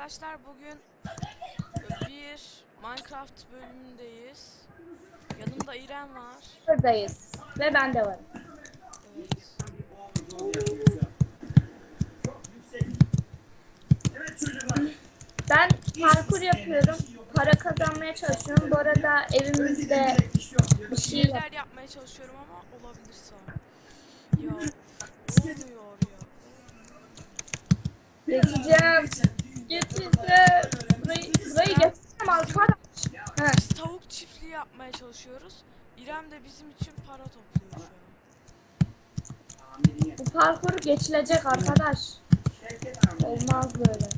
arkadaşlar bugün bir Minecraft bölümündeyiz. Yanımda İrem var. Buradayız. Ve ben de varım. Evet. Ben parkur yapıyorum. Para kazanmaya çalışıyorum. Bu arada evimizde bir Bir şey şeyler yapmaya çalışıyorum ama olabilirse. Ya olmuyor ya. geçeceğim. Burayı, burayı arkadaş. Biz tavuk çiftliği yapmaya çalışıyoruz. İrem de bizim için para topluyor şu an. bu parkur geçilecek arkadaş. Olmaz böyle.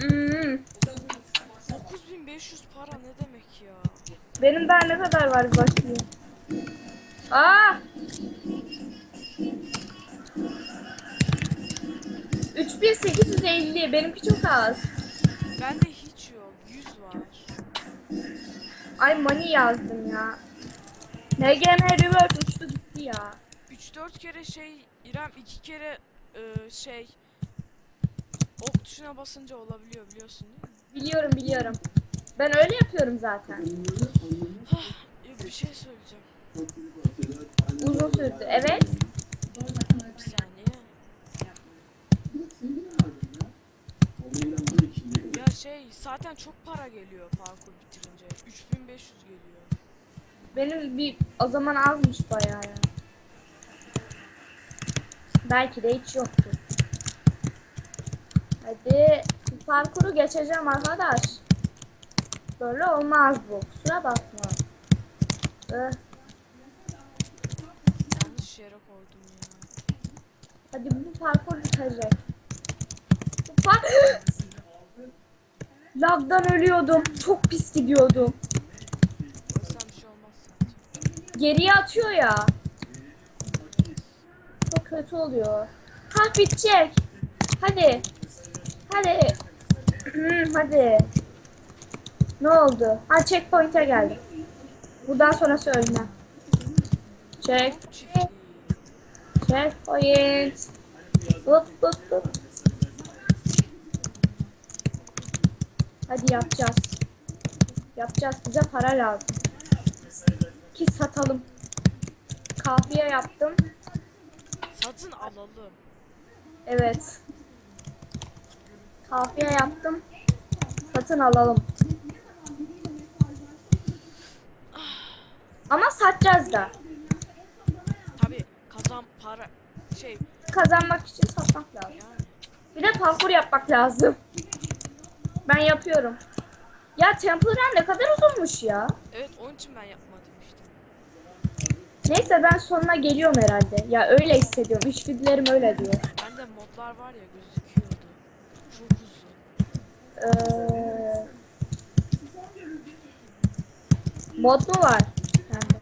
Hmm. 9500 para ne demek ya? Benim daha ne kadar var bakayım. Aa! 3850 benimki çok az. Bende hiç yok. 100 var. Ay money yazdım ya. NGM reverse uçtu gitti ya. 3-4 kere şey İrem 2 kere e, şey ok tuşuna basınca olabiliyor biliyorsun değil mi? Biliyorum biliyorum. Ben öyle yapıyorum zaten. Bir şey söyleyeceğim. Uzun sürdü. Evet. Bir saniye. Ya şey zaten çok para geliyor parkur bitirince. 3500 geliyor. Benim bir o zaman azmış bayağı ya. Belki de hiç yoktu. Hadi parkuru geçeceğim arkadaş. Böyle olmaz bu. Kusura bakma. Eh, Yanlış yere koydum ya. hadi bu parkur bitecek. Bu par Lagdan ölüyordum. Çok pis gidiyordum. Geriye atıyor ya. Çok kötü oluyor. Ha bitecek. Hadi. Hadi. Hmm, hadi. Ne oldu? Ha checkpoint'e geldim. Buradan sonrası ölmem. Check. Checkpoint. Tut tut tut. Hadi yapacağız. Yapacağız. Bize para lazım. Ki satalım. Kahve yaptım. Satın alalım. Evet. Kahve yaptım. Satın alalım. Ama satacağız da. Tabi kazan para şey Kazanmak için satmak lazım. yani. Bir de parkur yapmak lazım. Ben yapıyorum. Ya Temple Run ne kadar uzunmuş ya. Evet onun için ben yapmadım işte. Neyse ben sonuna geliyorum herhalde. Ya öyle hissediyorum. İçgüdülerim öyle diyor. Bende modlar var ya gözüküyordu. Çok uzun. Ee, mod mu var? Sende?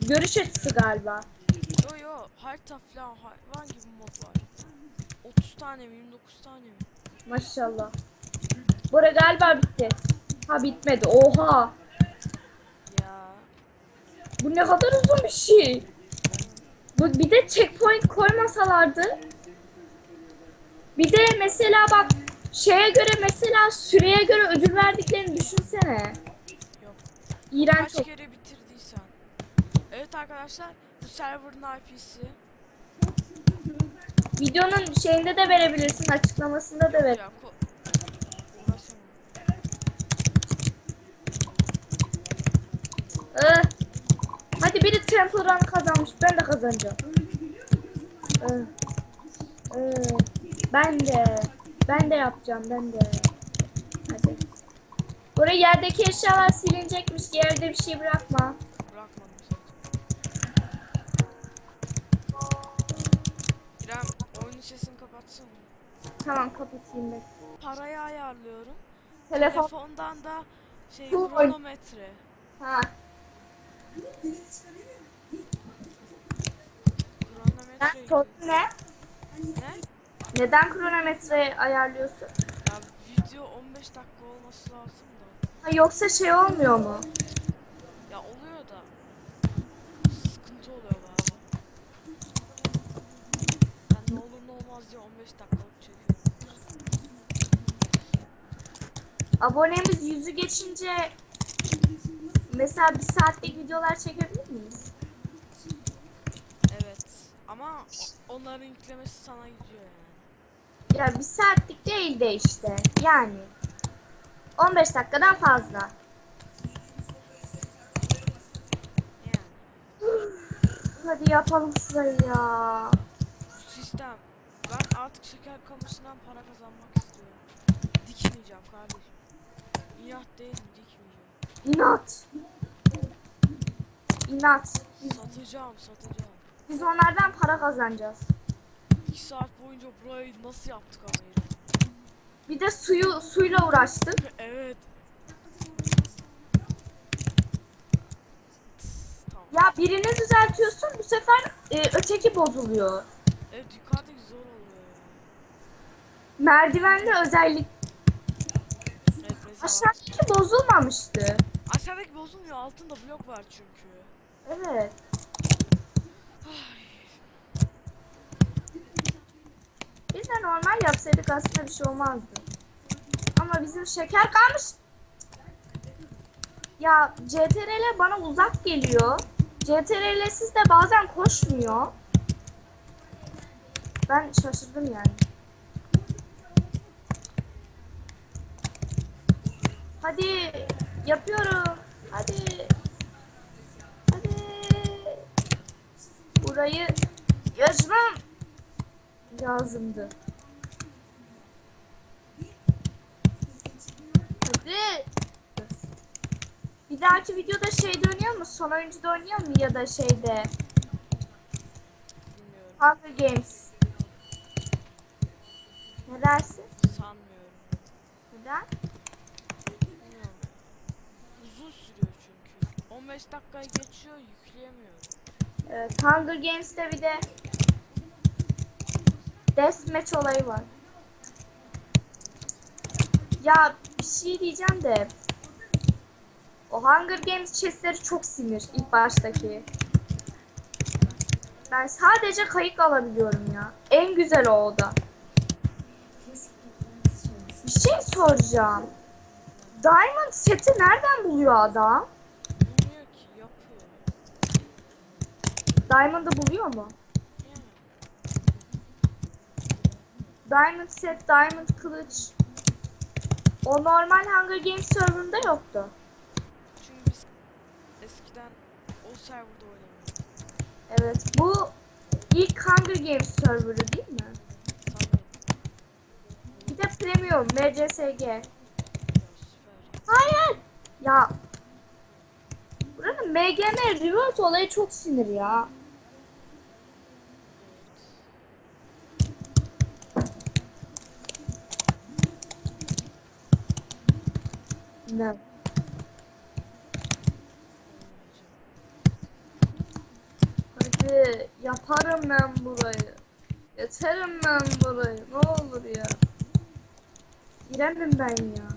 Görüş açısı galiba. Yo yo harita falan hayvan gibi mod var. 30 tane mi 29 tane mi? Maşallah. Bura galiba bitti. Ha bitmedi. Oha. Ya Bu ne kadar uzun bir şey. Bu bir de checkpoint koymasalardı. Bir de mesela bak şeye göre mesela süreye göre ödül verdiklerini düşünsene. yok. İğrenç. Kaç kere bitirdiysen. Evet arkadaşlar bu server'ın IP'si. Videonun şeyinde de verebilirsin, açıklamasında da ver. Ya ko uğraşamam. Ih. Hadi biri Temple Run kazanmış. Ben de kazanacağım. Ih. Ih. Ben de. Ben de yapacağım. Ben de. Hadi. Buraya yerdeki eşyalar silinecekmiş. Yerde bir şey bırakma. Sesini kapatsana. Tamam kapatayım ben. Parayı ayarlıyorum. Telefon. Telefondan da şey Dur. kronometre. Ha. Kronometre. Ben sorun ne? Ne? Neden kronometre ayarlıyorsun? Ya video 15 dakika olması lazım da. Ha, yoksa şey olmuyor mu? Ya oluyor da. Sıkıntı oluyor bazen. Sadece 15 dakikalık çekiyorum. Abonemiz yüzü geçince mesela bir saatlik videolar çekebilir miyiz? Evet. Ama onların yüklemesi sana gidiyor yani. Ya bir saatlik değil de işte. Yani 15 dakikadan fazla. Yani. Hadi yapalım şurayı ya. Ben artık şeker kamusundan para kazanmak istiyorum. Dikmeyeceğim kardeşim. İnat değil dikmeyeceğim. İnat. İnat. Biz, Satacağım satacağım. biz onlardan para kazanacağız. 2 saat boyunca burayı nasıl yaptık ama yine? Bir de suyu suyla uğraştık. evet. Tamam. Ya birini düzeltiyorsun bu sefer e, öteki bozuluyor. Evet ya. Merdivenli özellik Evet mesela. aşağıdaki bozulmamıştı. Aşağıdaki bozulmuyor altında blok var çünkü. Evet. Biz de normal yapsaydık aslında bir şey olmazdı. Ama bizim şeker kalmış. Ya CTRL bana uzak geliyor. CTRL'siz de bazen koşmuyor. Ben şaşırdım yani. Hadi yapıyorum. Hadi. Hadi. Burayı yazmam lazımdı. Hadi. Bir dahaki videoda şeyde oynuyor mu? Son oyuncuda oynuyor mu? Ya da şeyde. Hunger Games. Ne dersin? Sanmıyorum. Neden? Bilmiyorum. Uzun sürüyor çünkü. 15 dakikayı geçiyor yükleyemiyorum. Evet, Hunger Games'te bir de Deathmatch olayı var. Ya bir şey diyeceğim de o Hunger Games chestleri çok sinir ilk baştaki. Ben sadece kayık alabiliyorum ya. En güzel o oda. Bir şey soracağım. Diamond seti nereden buluyor adam? Diamond'ı buluyor mu? Diamond set, Diamond kılıç. O normal Hunger Games serverında yoktu. Çünkü biz eskiden o serverda oynamıyorduk. Evet. Bu ilk Hunger Games serverı değil mi? Sanırım. Bir de Premium, MCSG. Hayır. Ya. Buranın MGM Revolt olayı çok sinir ya. Ne? Hadi yaparım ben burayı. Yeterim ben burayı. Ne olur ya. İremim ben ya.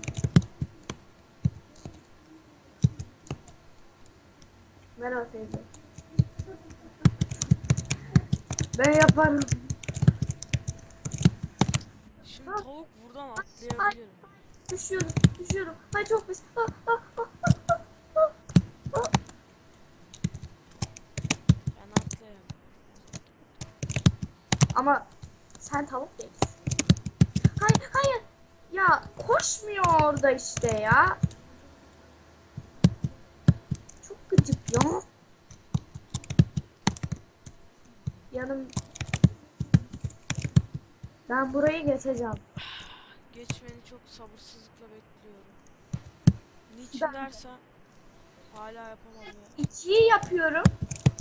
Merhaba teyze. Ben yaparım. Şimdi tavuk buradan atlayabilir mi? Düşüyorum, düşüyorum. Ay çok pis. Ah, ah, ah, ah, ah, ah, ah. Ben atlayamam. Ama sen tavuk değilsin. Hayır, hayır. Ya koşmuyor orada işte ya. Çok gıcık ya. Yanım. Ben burayı geçeceğim. Geçmeni çok sabırsızlıkla bekliyorum. Niçin Ben de. dersen hala yapamam ya. İkiyi yapıyorum.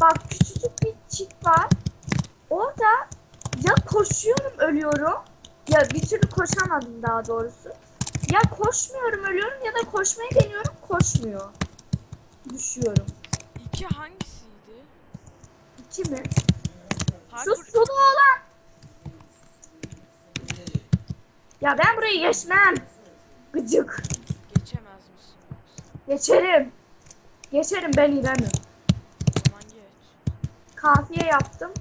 Bak küçücük bir çit var. Orada ya koşuyorum ölüyorum. Ya bir türlü koşamadım daha doğrusu. Ya koşmuyorum ölüyorum ya da koşmayı deniyorum koşmuyor. Düşüyorum. İki hangisiydi? İki mi? Parkur sulu olan. Ya ben burayı geçmem. Gıcık. geçemez misin? Geçerim. Geçerim ben İrem'im. O zaman geç. Kafiye yaptım.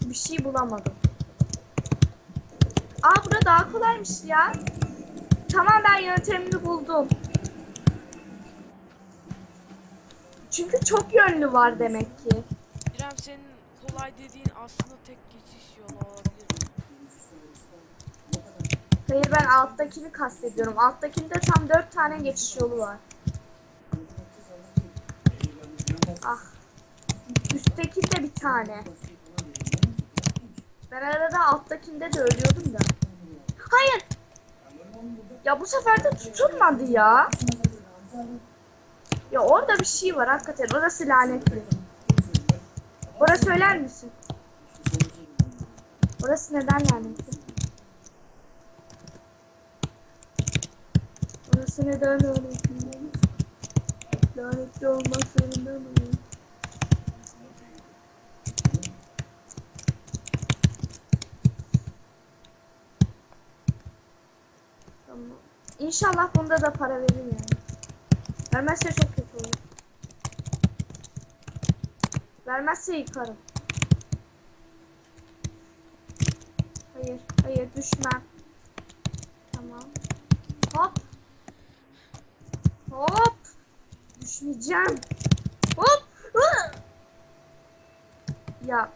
Bir şey bulamadım. Aa bura daha kolaymış ya. Tamam ben yöntemini buldum. Çünkü çok yönlü var demek ki. İrem senin kolay dediğin aslında tek geçiş yolu olabilir. Hayır ben alttakini kastediyorum. Alttakinde tam dört tane geçiş yolu var. Ah. Üstteki de bir tane. Ben arada alttakinde de ölüyordum da. Hayır. Ya bu sefer de tutulmadı ya. Ya orada bir şey var hakikaten. Orası lanetli. Orası söyler misin? Orası neden lanetli? Orası neden lanetli? Lanetli olmak zorunda mı? Tamam. İnşallah bunda da para verir yani. Vermezse çok kötü olur. Vermezse yıkarım. Hayır, hayır düşmem. Tamam. Hop. Hop. Düşmeyeceğim. Hop. Ya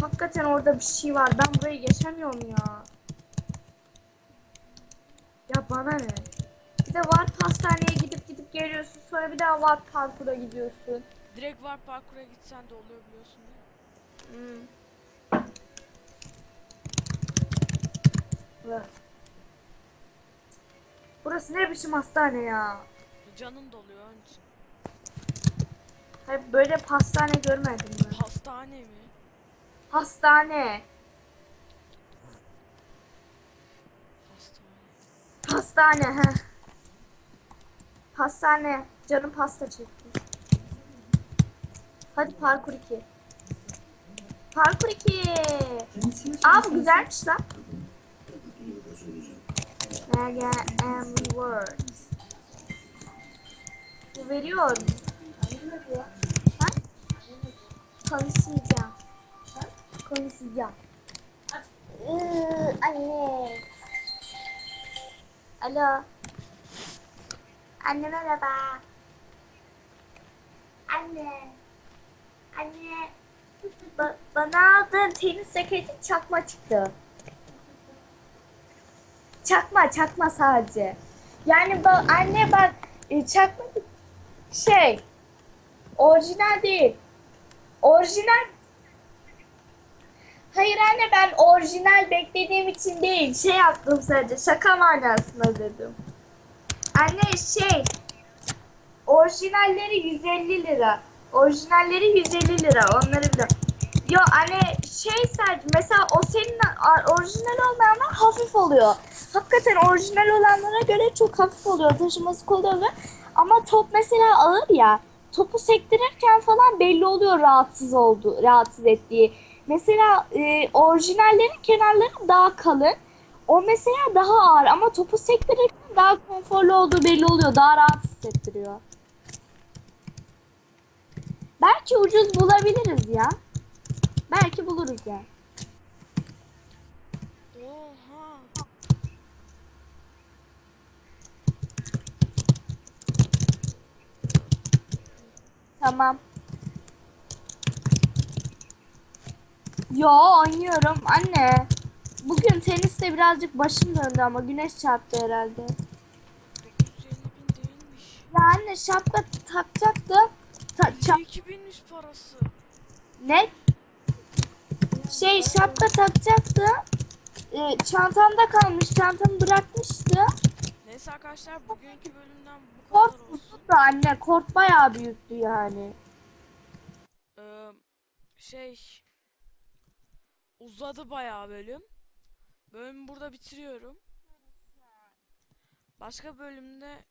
hakikaten orada bir şey var. Ben burayı geçemiyorum ya. Ya bana ne? Bir de var pastaneye gidip gidip geliyorsun. Sonra bir daha var parkura gidiyorsun. Direkt var parkura gitsen de oluyor biliyorsun değil mi? Hmm. Bura- Burası ne biçim hastane ya? Canın doluyor onun için. Hayır böyle pastane görmedim ben. Hastane mi? Hastane. Pastane he. Pastane. Canım pasta çekti. Hadi parkur 2. Parkur 2. Aa bu güzelmiş lan. Mega and Words. Bu veriyor. Ha? Konuşacağım. Konuşacağım. Iıı, anne. Alo. Anne merhaba. Anne. Anne. Ba- bana aldığın tenis raketi çakma çıktı. Çakma çakma sadece. Yani ba- anne bak e, çakma şey orijinal değil. Orijinal Hayır anne ben orijinal beklediğim için değil. Şey yaptım sadece şaka manasında dedim. Anne şey orijinalleri 150 lira. Orijinalleri 150 lira. Onları biliyorum. Yo anne şey sadece mesela o senin orijinal olmayanlar hafif oluyor. Hakikaten orijinal olanlara göre çok hafif oluyor. Taşıması kolay oluyor. Ama top mesela ağır ya. Topu sektirirken falan belli oluyor rahatsız oldu, rahatsız ettiği. Mesela e, orijinallerin kenarları daha kalın. O mesela daha ağır ama topu sektirirken daha konforlu olduğu belli oluyor. Daha rahat hissettiriyor. Belki ucuz bulabiliriz ya. Belki buluruz ya. Oha. Tamam. Yo oynuyorum anne. Bugün teniste birazcık başım döndü ama güneş çarptı herhalde. 950 bin değilmiş. Ya anne şapka takacaktım. Ta- ça- 52 binmiş parası. ne? Şey şapka takacaktım. Ee, çantamda kalmış. Çantamı bırakmıştı. Neyse arkadaşlar bugünkü bölümden bu kadar Kort olsun. uzun da anne. Kort bayağı büyüktü yani. Ee, şey uzadı bayağı bölüm. Bölümü burada bitiriyorum. Başka bölümde